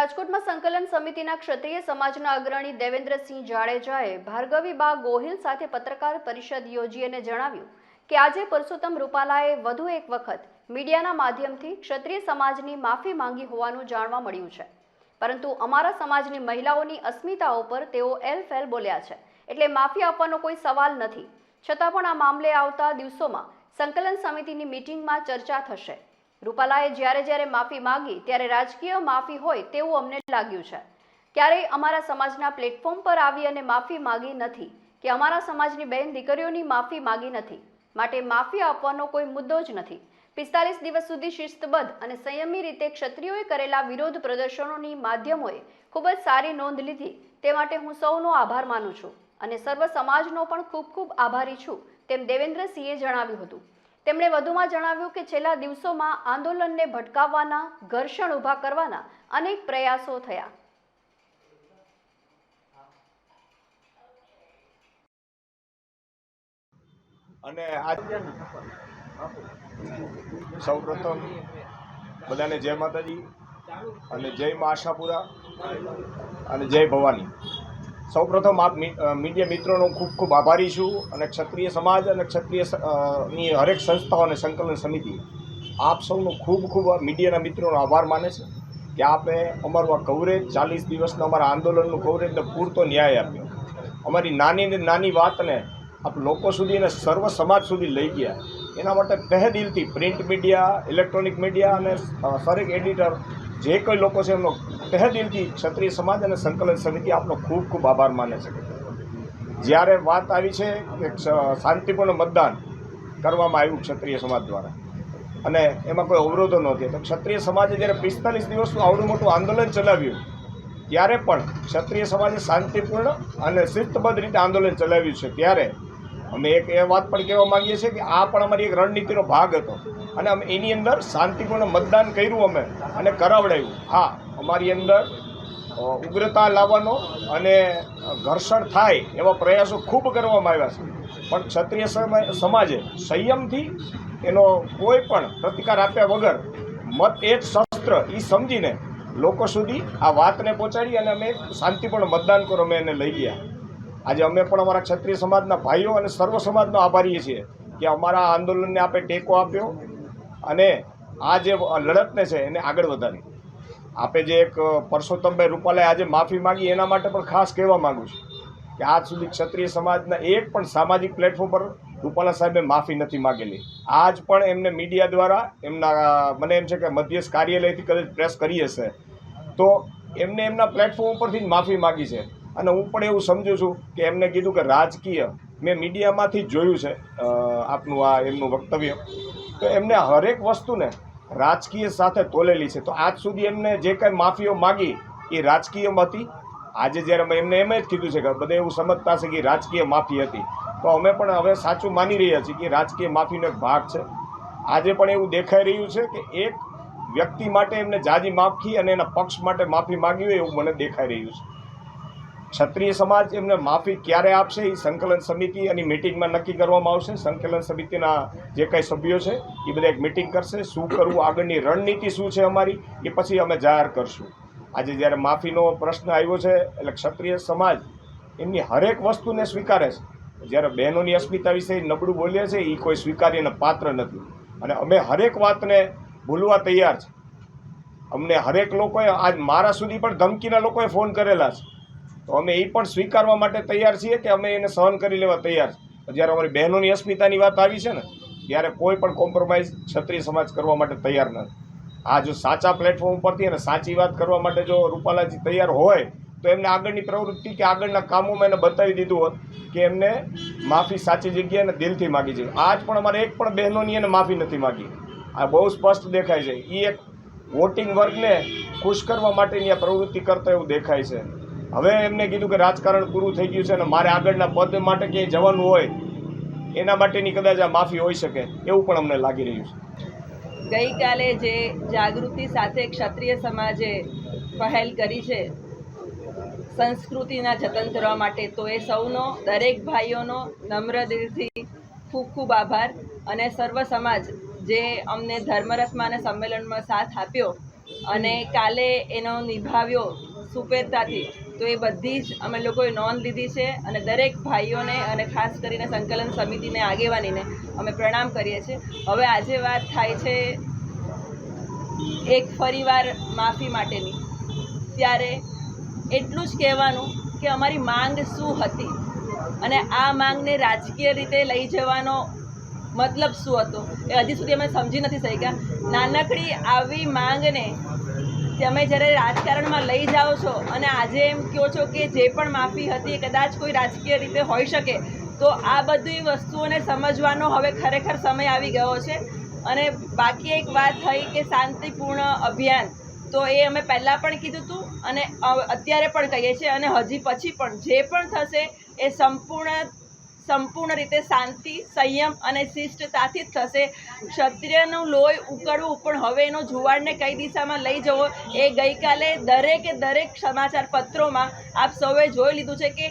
રાજકોટમાં સંકલન સમિતિના ક્ષત્રિય સમાજના અગ્રણી દેવેન્દ્રસિંહ જાડેજાએ ભાર્ગવી બા ગોહિલ સાથે પત્રકાર પરિષદ યોજી અને જણાવ્યું કે આજે પુરુષોત્તમ રૂપાલાએ વધુ એક વખત મીડિયાના માધ્યમથી ક્ષત્રિય સમાજની માફી માંગી હોવાનું જાણવા મળ્યું છે. પરંતુ અમારા સમાજની મહિલાઓની અસ્મિતાઓ પર તેઓ એલફેલ બોલ્યા છે. એટલે માફી આપવાનો કોઈ સવાલ નથી. છતાં પણ આ મામલે આવતા દિવસોમાં સંકલન સમિતિની મીટિંગમાં ચર્ચા થશે. રૂપાલાએ જ્યારે જ્યારે માફી માંગી, ત્યારે રાજકીય માફી હોય તેવું અમને લાગ્યું છે. ક્યારેય અમારા સમાજના પ્લેટફોર્મ પર આવી અને માફી માંગી નથી કે અમારા સમાજની બહેન દીકરીઓની માફી માંગી નથી. માટે માફી આપવાનો કોઈ મુદ્દો જ નથી. પિસ્તાલીસ દિવસ સુધી શિસ્તબદ્ધ અને સંયમી રીતે ક્ષત્રિયોએ કરેલા વિરોધ પ્રદર્શનોની માધ્યમોએ ખૂબ જ સારી નોંધ લીધી. તે માટે હું સૌનો આભાર માનું છું અને સર્વ સમાજનો પણ ખૂબ ખૂબ આભારી છું, તેમ દેવેન્દ્રસિંહે જણાવ્યું હતું. તેમણે વધુમાં જણાવ્યું કે છેલ્લા દિવસોમાં આંદોલનને ભટકાવવાના, ઘર્ષણ ઊભા કરવાના અનેક પ્રયાસો થયા. અને સૌપ્રથમ બધાને જય માતાજી અને જય મા આશાપુરા અને જય ભવાની. સૌપ્રથમ આપ મીડિયા મિત્રોનો ખૂબ ખૂબ આભારી છું અને ક્ષત્રિય સમાજ અને ક્ષત્રિયની હરેક સંસ્થાઓ અને સંકલન સમિતિ આપ સૌનો ખૂબ ખૂબ મીડિયાના મિત્રોનો આભાર માને છે કે આપે અમારું આ કવરેજ ચાલીસ દિવસના અમારા આંદોલનનું કવરેજને પૂરતો ન્યાય આપ્યો. અમારી નાની ને નાની વાતને આપ લોકો સુધી અને સર્વ સમાજ સુધી લઈ ગયા. એના માટે તહે દિલથી પ્રિન્ટ મીડિયા ઇલેક્ટ્રોનિક મીડિયા અને દરેક એડિટર જે કોઈ લોકો છે એમનો તહે દિલથી ક્ષત્રિય સમાજ અને સંકલન સમિતિ આપનો ખૂબ ખૂબ આભાર માને છે. જ્યારે વાત આવી છે કે શાંતિપૂર્ણ મતદાન કરવામાં આવ્યું ક્ષત્રિય સમાજ દ્વારા અને એમાં કોઈ અવરોધો નહોતી તો ક્ષત્રિય સમાજે જ્યારે પિસ્તાલીસ દિવસનું આવડું મોટું આંદોલન ચલાવ્યું, ત્યારે પણ ક્ષત્રિય સમાજે શાંતિપૂર્ણ અને શિસ્તબદ્ધ રીતે આંદોલન ચલાવ્યું છે. ત્યારે અમે એક એ વાત પણ કહેવા માંગીએ છીએ કે આ પણ અમારી એક રણનીતિનો ભાગ હતો. અને અમે એની અંદર શાંતિપૂર્ણ મતદાન કર્યું અમે અને કરાવડાવ્યું હા, અમારી અંદર ઉગ્રતા લાવવાનો અને ઘર્ષણ થાય એવા પ્રયાસો ખૂબ કરવામાં આવ્યા છે. પણ ક્ષત્રિય સમ- સમાજે સંયમથી એનો કોઈ પણ પ્રતિકાર આપ્યા વગર મત એક શસ્ત્ર એ સમજીને લોકો સુધી આ વાતને પહોંચાડી અને અમે શાંતિપૂર્ણ મતદાન કરો, અમે એને લઈ ગયા. આજે અમે પણ અમારા ક્ષત્રિય સમાજના ભાઈઓ અને સર્વ સમાજનો આભારીએ છીએ કે અમારા આંદોલનને આપે ટેકો આપ્યો અને આ જે લડતને છે એને આગળ વધારી. આપે જે એક પરસોત્તમભાઈ રૂપાલાએ આજે માફી માંગી, એના માટે પણ ખાસ કહેવા માગું છું કે આજ સુધી ક્ષત્રિય સમાજના એક પણ સામાજિક પ્લેટફોર્મ પર રૂપાલા સાહેબે માફી નથી માગેલી. આજ પણ એમને મીડિયા દ્વારા એમના મને એમ છે કે મધ્યસ્થ કાર્યાલયથી કદાચ પ્રેસ કરી હશે, તો એમને એમના પ્લેટફોર્મ ઉપરથી જ માફી માગી છે. અને હું પણ એવું સમજુ છું કે એમને કીધું કે રાજકીય મેં મીડિયામાંથી જોયું છે આપનું આ એમનું વક્તવ્ય. તો એમને હરેક વસ્તુને રાજકીય સાથે તોલેલી છે. તો આજ સુધી એમને જે કાંઈ માફીઓ માગી, એ રાજકીયમાં હતી. આજે જ્યારે એમને એમ જ કીધું છે કે બધે એવું સમજતા છે કે રાજકીય માફી હતી. તો અમે પણ હવે સાચું માની રહ્યા છીએ કે રાજકીય માફીનો એક ભાગ છે. આજે પણ એવું દેખાઈ રહ્યું છે કે એક વ્યક્તિ માટે એમને જાજી માફી અને એના પક્ષ માટે માફી માંગી હોય એવું મને દેખાઈ રહ્યું છે. ક્ષત્રિય સમાજ એમને માફી ક્યારે આપશે? એ સંકલન સમિતિ અને મિટિંગમાં નક્કી કરવામાં આવશે. સંકલન સમિતિના જે કાંઈ સભ્યો છે એ બધા એક મિટિંગ કરશે. શું કરવું? આગળની રણનીતિ શું છે અમારી? એ પછી અમે જાહેર કરશું. આજે જ્યારે માફીનો પ્રશ્ન આવ્યો છે, એટલે ક્ષત્રિય સમાજ એમની હરેક વસ્તુને સ્વીકારે છે. જ્યારે બહેનોની અસ્મિતા વિશે નબળું બોલીએ છે એ કોઈ સ્વીકારીને પાત્ર નથી. અને અમે હરેક વાતને ભૂલવા તૈયાર છે. અમને હરેક લોકોએ આજ મારા સુધી પણ ધમકીના લોકોએ ફોન કરેલા છે. તો અમે એ પણ સ્વીકારવા માટે તૈયાર છીએ કે અમે એને સહન કરી લેવા તૈયાર જ્યારે અમારી બહેનોની અસ્મિતાની વાત આવી છે ને, ત્યારે કોઈ પણ કોમ્પ્રોમાઇઝ ક્ષત્રિય સમાજ કરવા માટે તૈયાર નથી. આ જો સાચા પ્લેટફોર્મ ઉપરથી અને સાચી વાત કરવા માટે જો રૂપાલાજી તૈયાર હોય, તો એમને આગળની પ્રવૃત્તિ કે આગળના કામોમાં એને બતાવી દીધું હોત કે એમને માફી સાચી જગ્યાએ અને દિલથી માગી છે. આજ પણ અમારે એક પણ બહેનોની એને માફી નથી માગી. આ બહુ સ્પષ્ટ દેખાય છે. એ એક વોટિંગ વર્ગને ખુશ કરવા માટેની આ પ્રવૃત્તિ કરતા એવું દેખાય છે. હવે એમને કીધું કે રાજકારણ પૂરું થઈ ગયું છે અને મારે આગળના પદ માટે ક્યાંય જવાનું હોય, એના માટેની કદાચ આ માફી હોઈ શકે, એવું પણ અમને લાગી રહ્યું છે. ગઈકાલે જે જાગૃતિ સાથે ક્ષત્રિય સમાજે પહેલ કરી છે, સંસ્કૃતિના જતન કરવા માટે, તો એ સૌનો, દરેક ભાઈઓનો નમ્ર દિલથી ખૂબ ખૂબ આભાર અને સર્વ સમાજ જે અમને ધર્મરથમાં અને સંમેલનમાં સાથ આપ્યો અને કાલે એનો નિભાવ્યો સુપેરતાથી. તો એ બધી જ અમે લોકોએ નોંધ લીધી છે અને દરેક ભાઈઓને અને ખાસ કરીને સંકલન સમિતિને આગેવાનીને અમે પ્રણામ કરીએ છીએ. હવે આજે વાત થાય છે એક ફરીવાર માફી માટેની. ત્યારે એટલું જ કહેવાનું કે અમારી માંગ શું હતી અને આ માંગને રાજકીય રીતે લઈ જવાનો મતલબ શું હતો એ હજી સુધી અમે સમજી નથી શક્યા. નાનકડી આવી માંગને તમે જ્યારે રાજકારણમાં લઈ જાઓ છો અને આજે એમ કહો છો કે જે પણ માફી હતી એ કદાચ કોઈ રાજકીય રીતે હોઈ શકે, તો આ બધી વસ્તુઓને સમજવાનો હવે ખરેખર સમય આવી ગયો છે. અને બાકી એક વાત થઈ કે શાંતિપૂર્ણ અભિયાન, તો એ અમે પહેલાં પણ કીધું હતું અને અત્યારે પણ કહીએ છીએ અને હજી પછી પણ જે પણ થશે એ સંપૂર્ણ સંપૂર્ણ રીતે શાંતિ, સંયમ અને શિષ્ટતાથી જ થશે. ક્ષત્રિયનું લોહી ઉકળવું પણ હવે એનો જુવાળને કઈ દિશામાં લઈ જવો એ ગઈકાલે દરેકે દરેક સમાચાર પત્રોમાં આપ સૌએ જોઈ લીધું છે કે